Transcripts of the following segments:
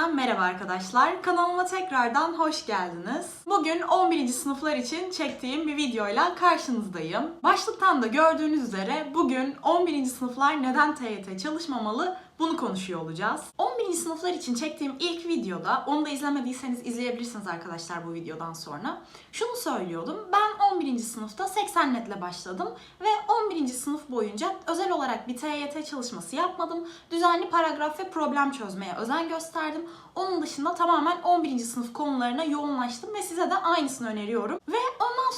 yeniden merhaba arkadaşlar. Kanalıma tekrardan hoş geldiniz. Bugün 11. sınıflar için çektiğim bir videoyla karşınızdayım. Başlıktan da gördüğünüz üzere bugün 11. sınıflar neden TYT çalışmamalı bunu konuşuyor olacağız. 11. sınıflar için çektiğim ilk videoda, onu da izlemediyseniz izleyebilirsiniz arkadaşlar bu videodan sonra. Şunu söylüyordum, ben 11. sınıfta 80 netle başladım ve 11. sınıf boyunca özel olarak bir TYT çalışması yapmadım. Düzenli paragraf ve problem çözmeye özen gösterdim. Onun dışında tamamen 11. sınıf konularına yoğunlaştım ve size de aynısını öneriyorum. Ve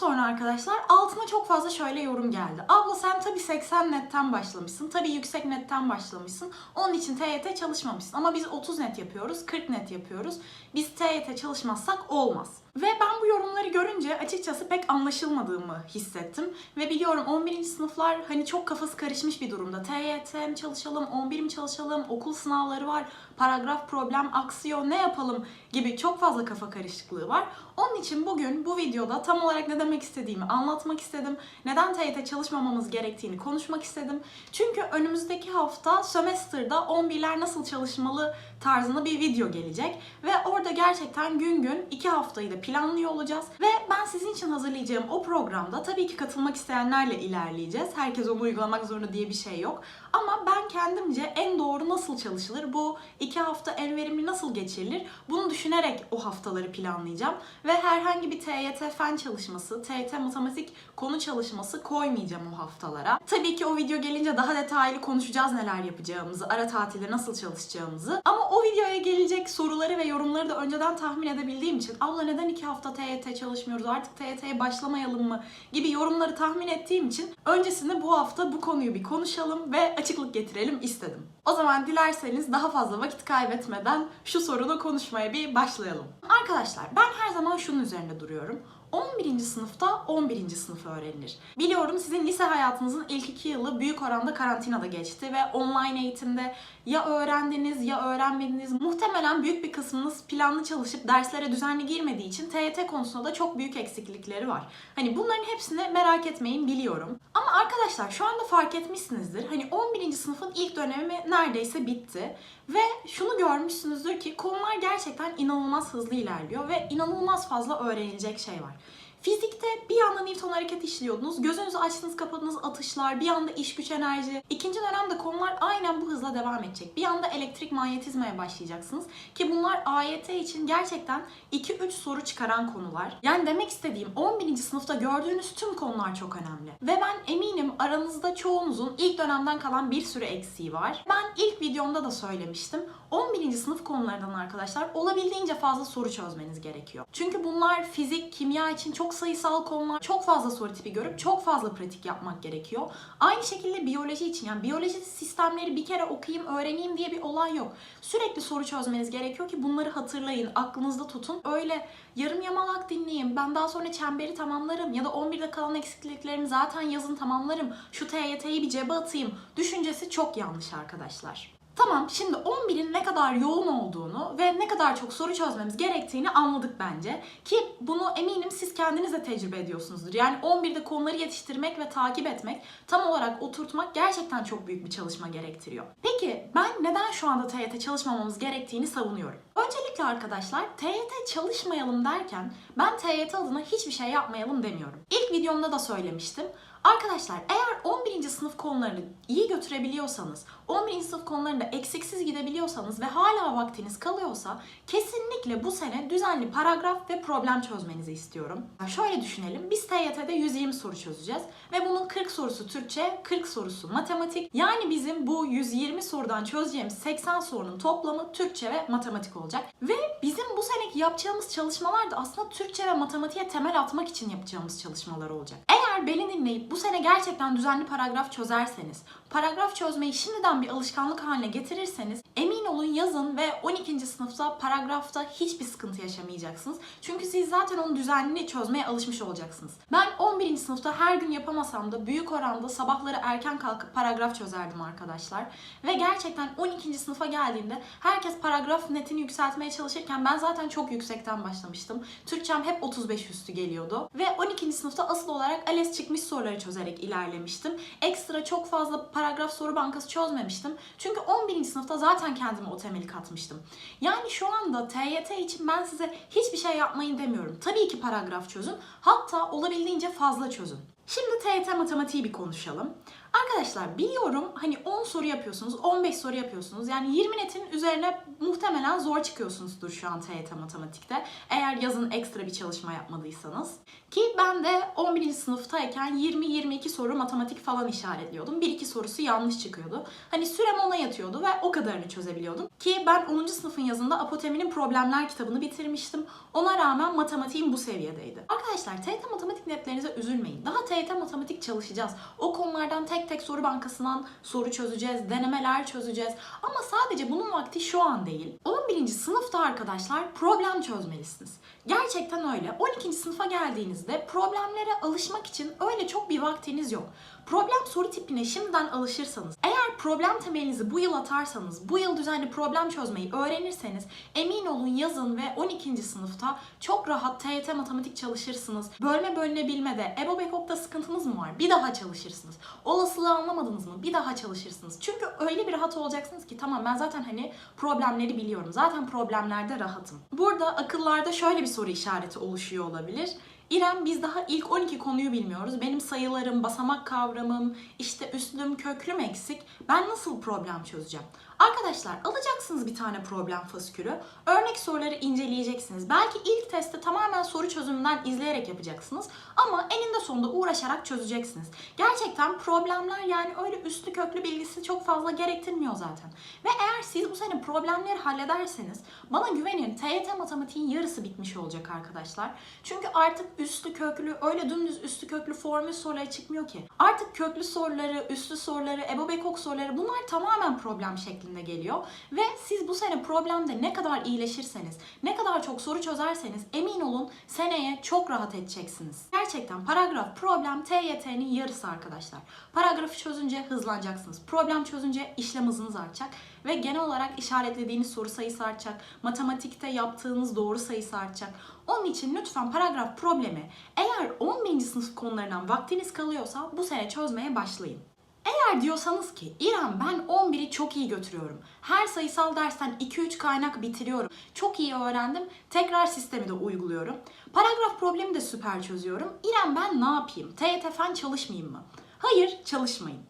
sonra arkadaşlar altına çok fazla şöyle yorum geldi. Abla sen tabii 80 netten başlamışsın, tabii yüksek netten başlamışsın. Onun için TYT çalışmamışsın ama biz 30 net yapıyoruz, 40 net yapıyoruz. Biz TYT çalışmazsak olmaz. Ve ben bu yorumları görünce açıkçası pek anlaşılmadığımı hissettim. Ve biliyorum 11. sınıflar hani çok kafası karışmış bir durumda. TYT mi çalışalım, 11 mi çalışalım, okul sınavları var, paragraf problem aksıyor, ne yapalım gibi çok fazla kafa karışıklığı var. Onun için bugün bu videoda tam olarak ne demek istediğimi anlatmak istedim. Neden TYT çalışmamamız gerektiğini konuşmak istedim. Çünkü önümüzdeki hafta sömestrda 11'ler nasıl çalışmalı tarzında bir video gelecek. Ve orada gerçekten gün gün iki haftayı da planlıyor olacağız. Ve ben sizin için hazırlayacağım o programda tabii ki katılmak isteyenlerle ilerleyeceğiz. Herkes onu uygulamak zorunda diye bir şey yok. Ama ben kendimce en doğru nasıl çalışılır, bu iki hafta en verimli nasıl geçirilir bunu düşünerek o haftaları planlayacağım. Ve herhangi bir TYT fen çalışması, TYT matematik konu çalışması koymayacağım o haftalara. Tabii ki o video gelince daha detaylı konuşacağız neler yapacağımızı, ara tatilde nasıl çalışacağımızı. Ama o videoya gelecek soruları ve yorumları da önceden tahmin edebildiğim için abla neden iki hafta TYT çalışmıyoruz artık TYT'ye başlamayalım mı gibi yorumları tahmin ettiğim için öncesinde bu hafta bu konuyu bir konuşalım ve açıklık getirelim istedim. O zaman dilerseniz daha fazla vakit kaybetmeden şu sorunu konuşmaya bir başlayalım. Arkadaşlar ben her zaman şunun üzerinde duruyorum. 11. sınıfta 11. sınıf öğrenilir. Biliyorum sizin lise hayatınızın ilk iki yılı büyük oranda karantinada geçti ve online eğitimde ya öğrendiniz ya öğrenmediniz. Muhtemelen büyük bir kısmınız planlı çalışıp derslere düzenli girmediği için TYT konusunda da çok büyük eksiklikleri var. Hani bunların hepsini merak etmeyin biliyorum. Ama arkadaşlar şu anda fark etmişsinizdir. Hani 11. sınıfın ilk dönemi neredeyse bitti. Ve şunu görmüşsünüzdür ki konular gerçekten inanılmaz hızlı ilerliyor ve inanılmaz fazla öğrenilecek şey var. Fizikte bir yandan Newton hareket işliyordunuz. Gözünüzü açtınız kapadınız atışlar. Bir yanda iş güç enerji. İkinci dönemde konular aynen bu hızla devam edecek. Bir anda elektrik manyetizmaya başlayacaksınız. Ki bunlar AYT için gerçekten 2-3 soru çıkaran konular. Yani demek istediğim 11. sınıfta gördüğünüz tüm konular çok önemli. Ve ben eminim aranızda çoğunuzun ilk dönemden kalan bir sürü eksiği var. Ben ilk videomda da söylemiştim. 11. sınıf konularından arkadaşlar olabildiğince fazla soru çözmeniz gerekiyor. Çünkü bunlar fizik, kimya için çok sayısal konular. Çok fazla soru tipi görüp çok fazla pratik yapmak gerekiyor. Aynı şekilde biyoloji için yani biyoloji sistemleri bir kere okuyayım, öğreneyim diye bir olay yok. Sürekli soru çözmeniz gerekiyor ki bunları hatırlayın, aklınızda tutun. Öyle yarım yamalak dinleyeyim, ben daha sonra çemberi tamamlarım ya da 11'de kalan eksikliklerimi zaten yazın tamamlarım. Şu TYT'yi bir cebe atayım. Düşüncesi çok yanlış arkadaşlar. Tamam şimdi 11'in ne kadar yoğun olduğunu ve ne kadar çok soru çözmemiz gerektiğini anladık bence. Ki bunu eminim siz kendiniz de tecrübe ediyorsunuzdur. Yani 11'de konuları yetiştirmek ve takip etmek, tam olarak oturtmak gerçekten çok büyük bir çalışma gerektiriyor. Peki ben neden şu anda TYT çalışmamamız gerektiğini savunuyorum? Öncelikle arkadaşlar TYT çalışmayalım derken ben TYT adına hiçbir şey yapmayalım demiyorum. İlk videomda da söylemiştim. Arkadaşlar eğer 11. sınıf konularını iyi götürebiliyorsanız, 11. sınıf konularında eksiksiz gidebiliyorsanız ve hala vaktiniz kalıyorsa kesinlikle bu sene düzenli paragraf ve problem çözmenizi istiyorum. Şöyle düşünelim. Biz TYT'de 120 soru çözeceğiz ve bunun 40 sorusu Türkçe, 40 sorusu matematik. Yani bizim bu 120 sorudan çözeceğimiz 80 sorunun toplamı Türkçe ve matematik olacak. Ve bizim bu seneki yapacağımız çalışmalar da aslında Türkçe ve matematiğe temel atmak için yapacağımız çalışmalar olacak. Eğer beni dinleyip bu sene gerçekten düzenli paragraf çözerseniz, paragraf çözmeyi şimdiden bir alışkanlık haline getirirseniz emin olun yazın ve 12. sınıfta paragrafta hiçbir sıkıntı yaşamayacaksınız. Çünkü siz zaten onu düzenli çözmeye alışmış olacaksınız. Ben 11. sınıfta her gün yapamasam da büyük oranda sabahları erken kalkıp paragraf çözerdim arkadaşlar. Ve gerçekten 12. sınıfa geldiğimde herkes paragraf netini yükseltmeye çalışırken ben zaten çok yüksekten başlamıştım. Türkçem hep 35 üstü geliyordu. Ve 12. sınıfta asıl olarak ALES çıkmış soruları çözerek ilerlemiştim. Ekstra çok fazla paragraf soru bankası çözmemiştim. Çünkü 11. sınıfta zaten kendime o temeli katmıştım. Yani şu anda TYT için ben size hiçbir şey yapmayın demiyorum. Tabii ki paragraf çözün. Hatta olabildiğince fazla çözün. Şimdi TYT matematiği bir konuşalım. Arkadaşlar biliyorum hani 10 soru yapıyorsunuz, 15 soru yapıyorsunuz. Yani 20 netin üzerine muhtemelen zor çıkıyorsunuzdur şu an TYT matematikte. Eğer yazın ekstra bir çalışma yapmadıysanız. Ki ben de 11. sınıftayken 20-22 soru matematik falan işaretliyordum. 1-2 sorusu yanlış çıkıyordu. Hani sürem ona yatıyordu ve o kadarını çözebiliyordum. Ki ben 10. sınıfın yazında Apoteminin Problemler kitabını bitirmiştim. Ona rağmen matematiğim bu seviyedeydi. Arkadaşlar TYT matematik netlerinize üzülmeyin. Daha TYT matematik çalışacağız. O konulardan tek tek soru bankasından soru çözeceğiz, denemeler çözeceğiz. Ama sadece bunun vakti şu an değil. 11. sınıfta arkadaşlar problem çözmelisiniz. Gerçekten öyle. 12. sınıfa geldiğinizde problemlere alışmak için öyle çok bir vaktiniz yok. Problem soru tipine şimdiden alışırsanız, eğer problem temelinizi bu yıl atarsanız, bu yıl düzenli problem çözmeyi öğrenirseniz emin olun yazın ve 12. sınıfta çok rahat TYT matematik çalışırsınız. Bölme bölünebilmede, EBO Bekok'ta sıkıntınız mı var? Bir daha çalışırsınız. Olasılığı anlamadınız mı? Bir daha çalışırsınız. Çünkü öyle bir rahat olacaksınız ki tamam ben zaten hani problemleri biliyorum. Zaten problemlerde rahatım. Burada akıllarda şöyle bir soru işareti oluşuyor olabilir. İrem biz daha ilk 12 konuyu bilmiyoruz. Benim sayılarım, basamak kavramım, işte üslüm, köklüm eksik. Ben nasıl problem çözeceğim? Arkadaşlar alacaksınız bir tane problem faskülü. Örnek soruları inceleyeceksiniz. Belki ilk testte tamamen soru çözümünden izleyerek yapacaksınız. Ama eninde sonunda uğraşarak çözeceksiniz. Gerçekten problemler yani öyle üstü köklü bilgisi çok fazla gerektirmiyor zaten. Ve eğer siz bu sene problemleri hallederseniz bana güvenin TYT matematiğin yarısı bitmiş olacak arkadaşlar. Çünkü artık üstü köklü öyle dümdüz üstü köklü formül soruları çıkmıyor ki. Artık köklü soruları, üstü soruları, Ebo Bekok soruları bunlar tamamen problem şeklinde geliyor. Ve siz bu sene problemde ne kadar iyileşirseniz, ne kadar çok soru çözerseniz emin olun seneye çok rahat edeceksiniz. Gerçekten paragraf problem TYT'nin yarısı arkadaşlar. Paragrafı çözünce hızlanacaksınız. Problem çözünce işlem hızınız artacak ve genel olarak işaretlediğiniz soru sayısı artacak. Matematikte yaptığınız doğru sayısı artacak. Onun için lütfen paragraf problemi eğer 11. sınıf konularından vaktiniz kalıyorsa bu sene çözmeye başlayın. Eğer diyorsanız ki İrem ben 11'i çok iyi götürüyorum. Her sayısal dersten 2-3 kaynak bitiriyorum. Çok iyi öğrendim. Tekrar sistemi de uyguluyorum. Paragraf problemi de süper çözüyorum. İrem ben ne yapayım? TYT fen çalışmayayım mı? Hayır çalışmayın.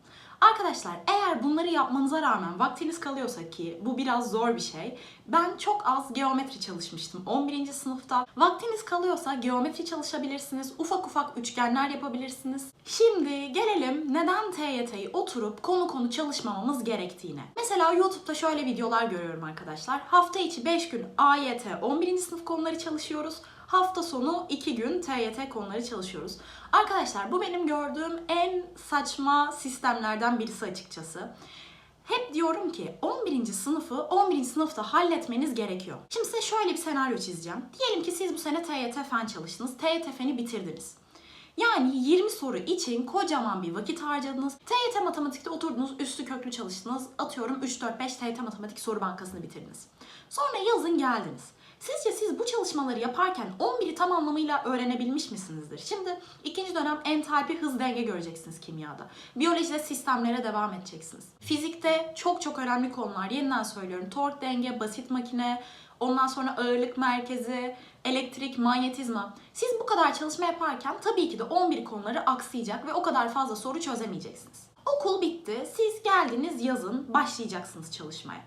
Arkadaşlar eğer bunları yapmanıza rağmen vaktiniz kalıyorsa ki bu biraz zor bir şey. Ben çok az geometri çalışmıştım 11. sınıfta. Vaktiniz kalıyorsa geometri çalışabilirsiniz. Ufak ufak üçgenler yapabilirsiniz. Şimdi gelelim neden TYT'yi oturup konu konu çalışmamamız gerektiğine. Mesela YouTube'da şöyle videolar görüyorum arkadaşlar. Hafta içi 5 gün AYT 11. sınıf konuları çalışıyoruz. Hafta sonu 2 gün TYT konuları çalışıyoruz. Arkadaşlar bu benim gördüğüm en saçma sistemlerden birisi açıkçası. Hep diyorum ki 11. sınıfı 11. sınıfta halletmeniz gerekiyor. Şimdi size şöyle bir senaryo çizeceğim. Diyelim ki siz bu sene TYT fen çalıştınız. TYT feni bitirdiniz. Yani 20 soru için kocaman bir vakit harcadınız. TYT matematikte oturdunuz, üstü köklü çalıştınız. Atıyorum 3-4-5 TYT matematik soru bankasını bitirdiniz. Sonra yazın geldiniz. Sizce siz bu çalışmaları yaparken 11'i tam anlamıyla öğrenebilmiş misinizdir? Şimdi ikinci dönem entalpi hız denge göreceksiniz kimyada. Biyolojide sistemlere devam edeceksiniz. Fizikte çok çok önemli konular. Yeniden söylüyorum. Tork denge, basit makine, ondan sonra ağırlık merkezi, elektrik, manyetizma. Siz bu kadar çalışma yaparken tabii ki de 11 konuları aksayacak ve o kadar fazla soru çözemeyeceksiniz. Okul bitti. Siz geldiniz yazın başlayacaksınız çalışmaya.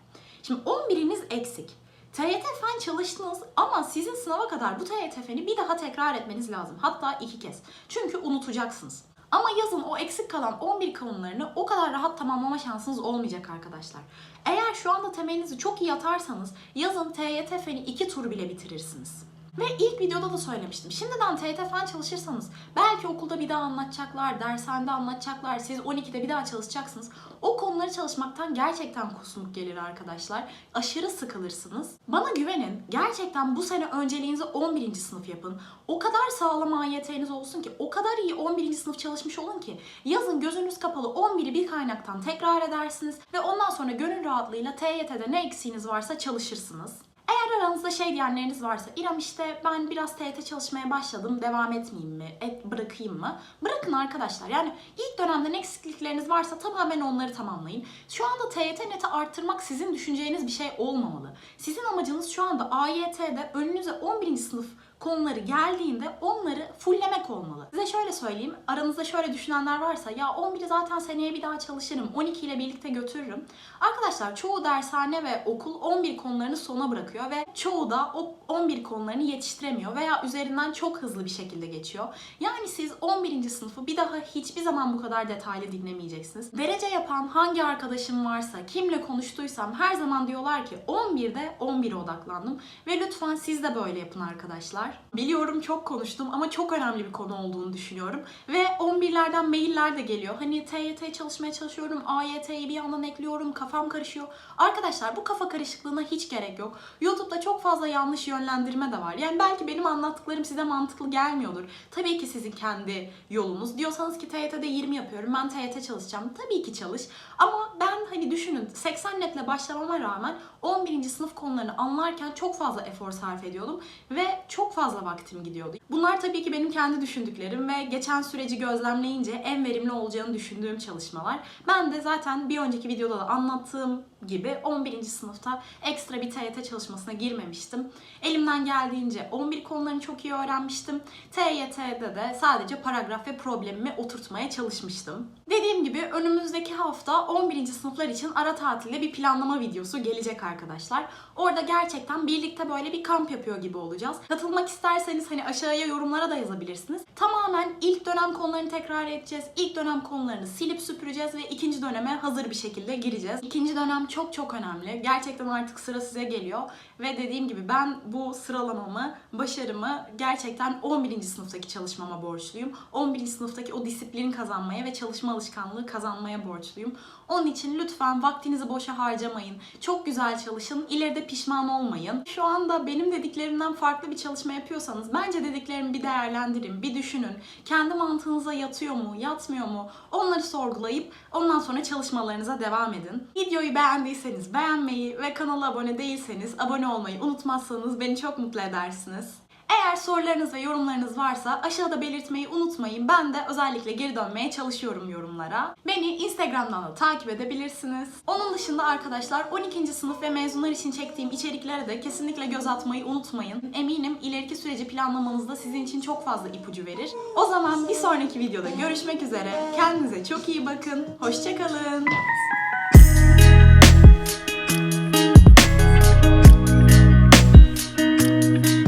Şimdi 11'iniz eksik. TYT fen çalıştınız ama sizin sınava kadar bu TYT feni bir daha tekrar etmeniz lazım. Hatta iki kez. Çünkü unutacaksınız. Ama yazın o eksik kalan 11 konularını o kadar rahat tamamlama şansınız olmayacak arkadaşlar. Eğer şu anda temelinizi çok iyi atarsanız yazın TYT feni 2 tur bile bitirirsiniz. Ve ilk videoda da söylemiştim. Şimdiden TYT fen çalışırsanız belki okulda bir daha anlatacaklar, dershanede anlatacaklar, siz 12'de bir daha çalışacaksınız. O konuları çalışmaktan gerçekten kusmuk gelir arkadaşlar. Aşırı sıkılırsınız. Bana güvenin. Gerçekten bu sene önceliğinizi 11. sınıf yapın. O kadar sağlam AYT'niz olsun ki, o kadar iyi 11. sınıf çalışmış olun ki yazın gözünüz kapalı 11'i bir kaynaktan tekrar edersiniz ve ondan sonra gönül rahatlığıyla TYT'de ne eksiğiniz varsa çalışırsınız. Eğer aranızda şey diyenleriniz varsa İrem işte ben biraz TYT çalışmaya başladım devam etmeyeyim mi? Et, bırakayım mı? Bırakın arkadaşlar. Yani ilk dönemden eksiklikleriniz varsa tamamen onları tamamlayın. Şu anda TYT neti arttırmak sizin düşüneceğiniz bir şey olmamalı. Sizin amacınız şu anda AYT'de önünüze 11. sınıf konuları geldiğinde onları fulllemek olmalı. Size şöyle söyleyeyim. Aranızda şöyle düşünenler varsa ya 11'i zaten seneye bir daha çalışırım. 12 ile birlikte götürürüm. Arkadaşlar çoğu dershane ve okul 11 konularını sona bırakıyor ve çoğu da o 11 konularını yetiştiremiyor veya üzerinden çok hızlı bir şekilde geçiyor. Yani siz 11. sınıfı bir daha hiçbir zaman bu kadar detaylı dinlemeyeceksiniz. Derece yapan hangi arkadaşım varsa, kimle konuştuysam her zaman diyorlar ki 11'de 11'e odaklandım ve lütfen siz de böyle yapın arkadaşlar. Biliyorum çok konuştum ama çok önemli bir konu olduğunu düşünüyorum ve 11'lerden mailler de geliyor. Hani TYT çalışmaya çalışıyorum, AYT'yi bir yandan ekliyorum, kafam karışıyor. Arkadaşlar bu kafa karışıklığına hiç gerek yok. YouTube'da çok fazla yanlış yönlendirme de var. Yani belki benim anlattıklarım size mantıklı gelmiyordur. Tabii ki sizin kendi yolunuz. Diyorsanız ki TYT'de 20 yapıyorum, ben TYT çalışacağım. Tabii ki çalış. Ama ben hani düşünün 80 netle başlamama rağmen 11. sınıf konularını anlarken çok fazla efor sarf ediyordum ve çok fazla vaktim gidiyordu. Bunlar tabii ki benim kendi düşündüklerim ve geçen süreci gözlemleyince en verimli olacağını düşündüğüm çalışmalar. Ben de zaten bir önceki videoda da anlattığım gibi 11. sınıfta ekstra bir TYT çalışmasına girmemiştim. Elimden geldiğince 11 konularını çok iyi öğrenmiştim. TYT'de de sadece paragraf ve problemimi oturtmaya çalışmıştım. Dediğim gibi önümüzdeki hafta 11. sınıflar için ara tatilde bir planlama videosu gelecek arkadaşlar. Orada gerçekten birlikte böyle bir kamp yapıyor gibi olacağız. Katılmak isterseniz hani aşağıya yorumlara da yazabilirsiniz. Tamamen ilk dönem konularını tekrar edeceğiz. İlk dönem konularını silip süpüreceğiz ve ikinci döneme hazır bir şekilde gireceğiz. İkinci dönem çok çok önemli. Gerçekten artık sıra size geliyor. Ve dediğim gibi ben bu sıralamamı, başarımı gerçekten 11. sınıftaki çalışmama borçluyum. 11. sınıftaki o disiplin kazanmaya ve çalışma alışkanlığı kazanmaya borçluyum. Onun için lütfen vaktinizi boşa harcamayın. Çok güzel çalışın. İleride pişman olmayın. Şu anda benim dediklerimden farklı bir çalışma yapıyorsanız bence dediklerimi bir değerlendirin, bir düşünün. Kendi mantığınıza yatıyor mu, yatmıyor mu? Onları sorgulayıp ondan sonra çalışmalarınıza devam edin. Videoyu beğendiyseniz beğenmeyi ve kanala abone değilseniz abone olmayı unutmazsanız beni çok mutlu edersiniz. Eğer sorularınız ve yorumlarınız varsa aşağıda belirtmeyi unutmayın. Ben de özellikle geri dönmeye çalışıyorum yorumlara. Beni Instagram'dan da takip edebilirsiniz. Onun dışında arkadaşlar 12. sınıf ve mezunlar için çektiğim içeriklere de kesinlikle göz atmayı unutmayın. Eminim ileriki süreci planlamanızda sizin için çok fazla ipucu verir. O zaman bir sonraki videoda görüşmek üzere. Kendinize çok iyi bakın. Hoşçakalın.